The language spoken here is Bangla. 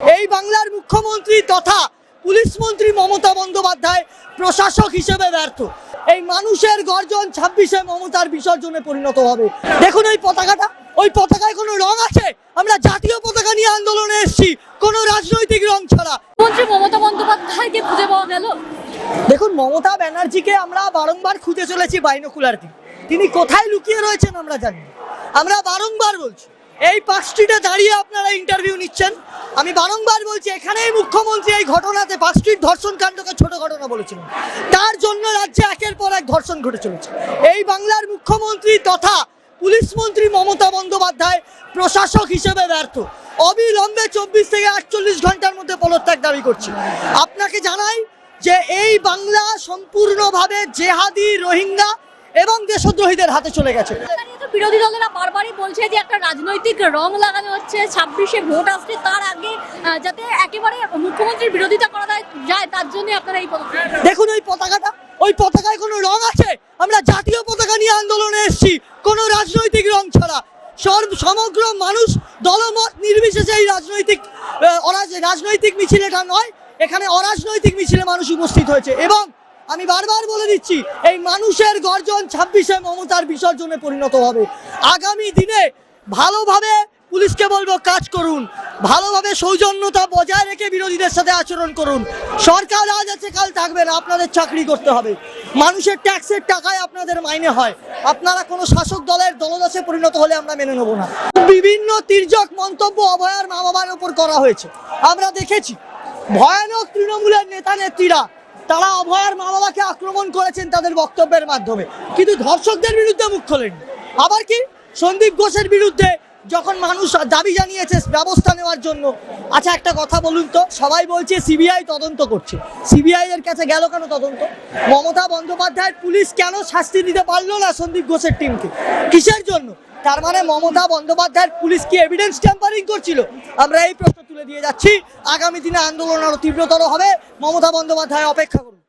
এই বাংলার মুখ্যমন্ত্রী তথা পুলিশ মন্ত্রী মমতা বন্দ্যোপাধ্যায় প্রশাসক হিসেবে ব্যর্থ। এই মানুষের গর্জন ছাব্বিশে মমতার বিসর্জনে পরিণত হবে। দেখুন ওই পতাকাটা। ওই পতাকায় কোনো রং আছে? আমরা জাতীয় পতাকা নিয়ে আন্দোলনে এসেছি। কোনো রাজনৈতিক রং ছাড়া। মন্ত্রী মমতা বন্দ্যোপাধ্যায়কে খুঁজে পাওয়া গেল। দেখুন মমতা ব্যানার্জিকে আমরা বারংবার খুঁজে চলেছি বাইনোকুলার দিয়ে তিনি কোথায় লুকিয়ে রয়েছেন আমরা জানি আমরা বারংবার বলছি। এই স্ট্রিটে দাঁড়িয়ে আপনারা ইন্টারভিউ নিচ্ছেন। আমি বারংবার বলছি, এখানেই মুখ্যমন্ত্রী এই ঘটনাতে স্ট্রিট ধর্ষণ কাণ্ডকে ছোট ঘটনা বলেছিলেন। তার জন্য রাজ্যে একের পর এক ধর্ষণ ঘটে চলেছে। এই বাংলার মুখ্যমন্ত্রী তথা পুলিশ মন্ত্রী মমতা বন্দ্যোপাধ্যায় প্রশাসক হিসেবে ব্যর্থ। অবিলম্বে চব্বিশ থেকে আটচল্লিশ ঘণ্টার মধ্যে পদত্যাগ দাবি করছি। আপনাকে জানাই যে এই বাংলা সম্পূর্ণভাবে জেহাদি রোহিঙ্গা এবং দেশদ্রোহীদের হাতে চলে গেছে। বিরোধী দলেরা বারবারই বলছে যে একটা রাজনৈতিক রং লাগানো হচ্ছে, ছাব্বিশে ভোট আসছে, তার আগে যাতে একেবারে মুখ্যমন্ত্রীর বিরোধিতা করা যায়- তার জন্য আপনারা এই দেখুন ওই পতাকাটা, ওই পতাকায় কোনো রং আছে? আমরা জাতীয় পতাকা নিয়ে আন্দোলনে এসেছি, কোনো রাজনৈতিক রং ছাড়া। সর্ব সমগ্র মানুষ দলমত নির্বিশেষে এই রাজনৈতিক রাজনৈতিক মিছিল এটা নয়, এখানে অরাজনৈতিক মিছিলে মানুষ উপস্থিত হয়েছে। এবং আমি বারবার বলে দিচ্ছি, এই মানুষের গর্জন ছাব্বিশে মমতার বিসর্জনে পরিণত হবে। আগামী দিনে ভালোভাবে পুলিশকে বলব, কাজ করুন। ভালোভাবে সৌজন্যতা বজায় রেখে বিরোধীদের সাথে আচরণ করুন। সরকার আজ আছে, কাল থাকবে না, আপনাদের চাকরি করতে হবে। মানুষের ট্যাক্সের টাকায় আপনাদের মাইনে হয়। আপনারা কোনো শাসক দলের দলদাসে পরিণত হলে আমরা মেনে নেব না। বিভিন্ন তির্যক মন্তব্য অভয়ার মা বাবার উপর করা হয়েছে। আমরা দেখেছি, ভয়ানক তৃণমূলের নেতা নেত্রীরা তারা অভয়ার মা আক্রমণ করেছেন তাদের বক্তব্যের মাধ্যমে। কিন্তু ধর্ষকদের বিরুদ্ধে মুখ খোলেন আবার কি? সন্দীপ ঘোষের বিরুদ্ধে যখন মানুষ দাবি জানিয়েছে ব্যবস্থা নেওয়ার জন্য। আচ্ছা একটা কথা বলুন তো। সবাই বলছে সিবিআই তদন্ত করছে। সিবিআই এর কাছে গেল কেন তদন্ত? মমতা বন্দ্যোপাধ্যায়ের পুলিশ কেন শাস্তি দিতে পারল না সন্দীপ ঘোষের টিমকে? কিসের জন্য? তার মানে মমতা বন্দ্যোপাধ্যায়ের পুলিশ কি এভিডেন্স ট্যাম্পারিং করছিল? আমরা এই প্রশ্ন তুলে দিয়ে যাচ্ছি। আগামী দিনে আন্দোলন আরও তীব্রতর হবে। মমতা বন্দ্যোপাধ্যায় অপেক্ষা করুন।